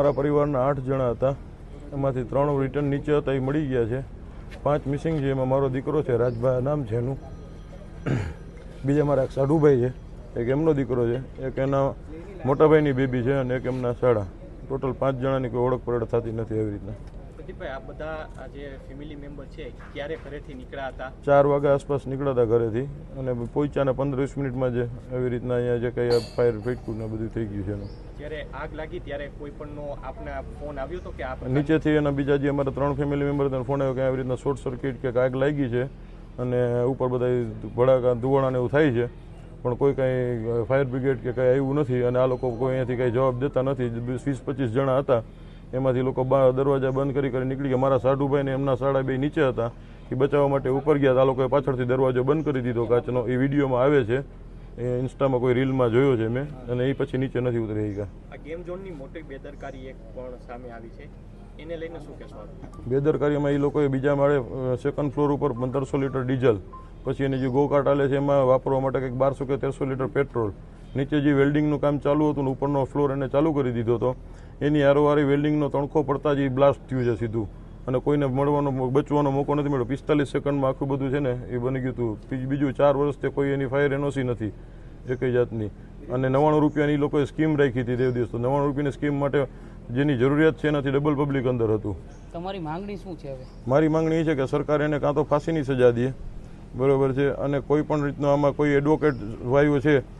અમારા પરિવારના આઠ જણા હતા. એમાંથી ત્રણ રિટર્ન નીચે હતા, એ મળી ગયા છે. પાંચ મિસિંગ છે, એમાં મારો દીકરો છે રાજભાઈ નામ છે એનું. બીજા મારા એક સાઢુભાઈ છે, એક એમનો દીકરો છે, એક એના મોટાભાઈની બેબી છે અને એક એમના શાળા ટોટલ પાંચ જણાની કોઈ ઓળખ પરેડ થતી નથી એવી રીતના. પ્રદીપભાઈ આ બધા જે ફેમિલી મેમ્બર છે ક્યારે ઘરેથી નીકળ્યા હતા? ચાર વાગ્યા આસપાસ નીકળ્યા હતા ઘરેથી. અને પહોંચ્યા ને પંદર વીસ મિનિટમાં જે એવી રીતના અહીંયા જે કંઈ ફાયર ફેટકું ને બધું થઈ ગયું છે એનું. જ્યારે આગ લાગી ત્યારે કોઈ પણનો આપને ફોન આવ્યો હતો કે આપ નીચેથી એના બીજા જે અમારા ત્રણ ફેમિલી મેમ્બર હતા ફોન આવ્યો કે આવી રીતના શોર્ટ સર્કિટ કે આગ લાગી છે અને ઉપર બધા ભડાકા ધુવાણા ને એવું થાય છે. પણ કોઈ કાંઈ ફાયર બ્રિગેડ કે કાંઈ આવ્યું નથી અને આ લોકો કોઈ અહીંયાથી કાંઈ જવાબ દેતા નથી. વીસ પચીસ જણા હતા. એમાંથી લોકો દરવાજા બંધ કરી કરી નીકળી ગયા. મારા સાઢુભાઈ ને એમના સાડા બે નીચે હતા. એ બચાવવા માટે ઉપર ગયા હતા. આ લોકોએ પાછળથી દરવાજો બંધ કરી દીધો કાચનો. એ વિડીયોમાં આવે છે. એ ઇન્સ્ટામાં કોઈ રીલમાં જોયો છે મેં. અને એ પછી નીચે નથી ઉતરી ગયા. આ ગેમ ઝોનની મોટી બેદરકારી એક પણ સામે આવી છે. એને લઈને શું કહેશો બેદરકારીમાં એ લોકોએ બીજા માળે સેકન્ડ ફ્લોર ઉપર પંદરસો લીટર ડીઝલ પછી એની જે ગોકાર્ટ આલે છે એમાં વાપરવા માટે કંઈક બારસો કે તેરસો લીટર પેટ્રોલ. નીચે જે વેલ્ડિંગનું કામ ચાલુ હતું ને ઉપરનો ફ્લોર એને ચાલુ કરી દીધો હતો. એની હારોહારી વેલ્ડિંગનો તણખો પડતા જ એ બ્લાસ્ટ થયું છે સીધું. અને કોઈને મળવાનો બચવાનો મોકો નથી મળ્યો. પિસ્તાલીસ સેકન્ડમાં આખું બધું છે ને એ બની ગયું હતું બીજું- ચાર વર્ષથી કોઈ એની ફાયર એનઓસી નથી એકઈ જાતની. અને નવ્વાણું રૂપિયાની એ લોકોએ સ્કીમ રાખી હતી દેવ દિવસ. તો નવ્વાણું રૂપિયાની સ્કીમ માટે જેની જરૂરિયાત છે એનાથી ડબલ પબ્લિક અંદર હતું. તમારી માંગણી શું છે હવે? મારી માંગણી એ છે કે સરકાર એને કાં તો ફાંસીની સજા દે. બરોબર છે. અને કોઈ પણ રીતનો આમાં કોઈ એડવોકેટ વાયુ છે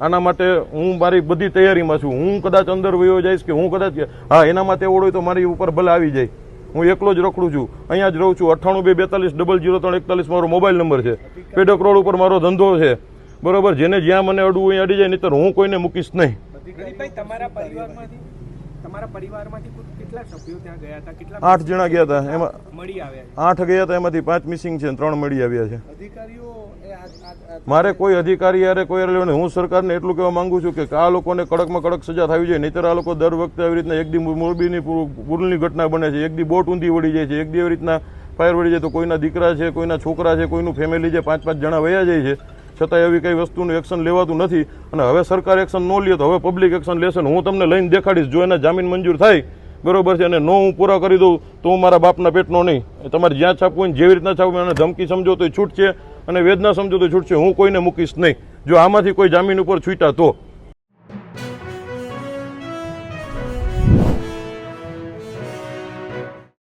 આના માટે હું મારી બધી તૈયારીમાં છું. હું કદાચ અંદર વયો જઈશ કે હું કદાચ હા, એના માટે ઓળો તો મારી ઉપર ભલે આવી જાય. હું એકલો જ રખડું છું. અહીંયા જ રહું છું. અઠ્ઠાણું બે બેતાલીસ ડબલ જીરો ત્રણ એકતાલીસ મારો મોબાઈલ નંબર છે. પેડક રોડ ઉપર મારો ધંધો છે. બરોબર? જેને જ્યાં મને અડવું અહીંયા અડી જાય નહીં હું કોઈને મૂકીશ નહીં. તમારા પરિવારમાંથી તમારા પરિવારમાંથી કેટલા સભ્યો ત્યાં ગયા હતા? કેટલા આઠ જણા ગયા હતા. એમાં મળી આવ્યા આઠ ગયા હતા એમાંથી પાંચ મિસિંગ છે ત્રણ મળી આવ્યા છે. અધિકારીઓ મારે કોઈ અધિકારી યારે કોઈ લેવાનું. હું સરકારને એટલું કહેવા માંગુ છું કે આ લોકોને કડકમાં કડક સજા થવી જોઈએ. નહીતર આ લોકો દર વખતે આવી રીતના એક દી મોરબીની પૂ- પૂરની ઘટના બને છે. એક દી બોટ ઊંધી વળી જાય છે. એક દી એવી રીતના ફાયર વળી જાય તો કોઈના દીકરા છે કોઈના છોકરા છે કોઈનું ફેમિલી છે. પાંચ પાંચ જણા વયા જાય છે. છતાં એવી કઈ વસ્તુનું એક્શન લેવાતું નથી. અને હવે સરકાર એક્શન ન લે તો હવે પબ્લિક એક્શન લેશે હું તમને લઈને દેખાડીશ જો એના જામીન મંજૂર થાય, બરોબર છે, અને નો હું પૂરા કરી દઉં તો હું મારા બાપના પેટનો નહીં. તમારે જ્યાં છાપવું હોય જેવી રીતના છાપવું એને ધમકી સમજો તો છૂટ છે અને વેદના સમજો તો છૂટ છે હું કોઈને મૂકીશ નહીં. જો આમાંથી કોઈ જામીન ઉપર છૂટા તો